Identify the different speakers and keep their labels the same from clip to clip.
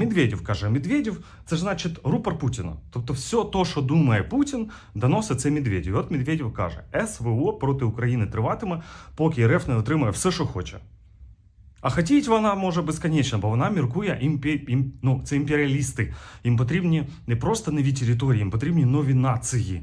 Speaker 1: Медведєв каже, Медведєв це ж значить рупор Путіна. Тобто, все то, що думає Путін, доносить це Медведєв. І От Медведєв каже: СВО проти України триватиме, поки РФ не отримає все, що хоче. А хотіть вона може безконечно, бо вона міркує імпі... ім... ну, це імперіалісти. Їм потрібні не просто нові території, їм потрібні нові нації.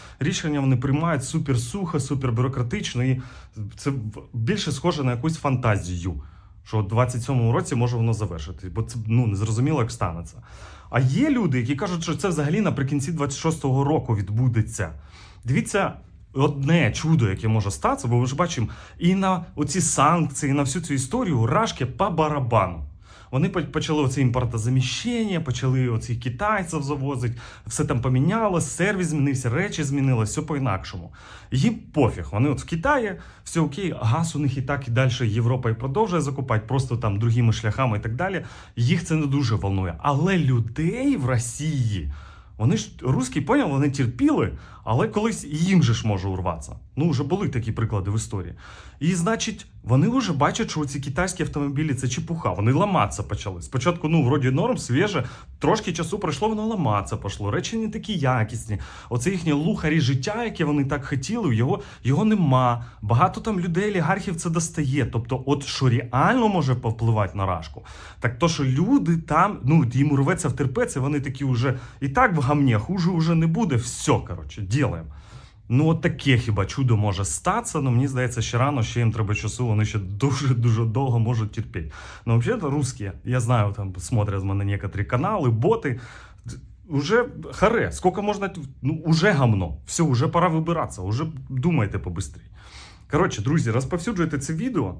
Speaker 1: рішення вони приймають супер сухо, супер бюрократично, і це більше схоже на якусь фантазію. Що в 27-му році може воно завершити, бо це ну не зрозуміло, як станеться. А є люди, які кажуть, що це взагалі наприкінці 26-го року відбудеться. Дивіться, одне чудо, яке може статися, бо ми ж бачимо і на оці санкції, і на всю цю історію рашки по барабану. Вони почали оце імпортозаміщення, почали оці китайців завозити, все там помінялось, сервіс змінився, речі змінилися, все по-інакшому. Їм пофіг. Вони от в Китаї, все окей, газ у них і так і далі Європа і продовжує закупати, просто там другими шляхами і так далі. Їх це не дуже волнує. Але людей в Росії. Вони ж русські поняв, вони терпіли, але колись їм же ж може урватися. Ну, вже були такі приклади в історії. І значить, вони вже бачать, що ці китайські автомобілі це чепуха. Вони ламатися почали. Спочатку, ну, вроді норм, свіже, трошки часу пройшло, воно ламатися пошло. Речі не такі якісні. Оце їхнє лухарі життя, яке вони так хотіли, його, його нема. Багато там людей, олігархів це достає. Тобто, от що реально може повпливати на рашку, так то, що люди там, ну, їм рветься втерпеться, вони такі вже і так в гамні, хуже вже не буде. Все, коротше, ділаємо. Ну, от таке хіба чудо може статися, але мені здається, ще рано, ще їм треба часу, вони ще дуже-дуже довго можуть терпіти. Ну, взагалі, русські, я знаю, там смотрят мене некоторі канали, боти. Уже харе, сколько можна, ну, уже гамно. Все, уже пора вибиратися, уже думайте побистрій. Коротше, друзі, розповсюджуйте це відео.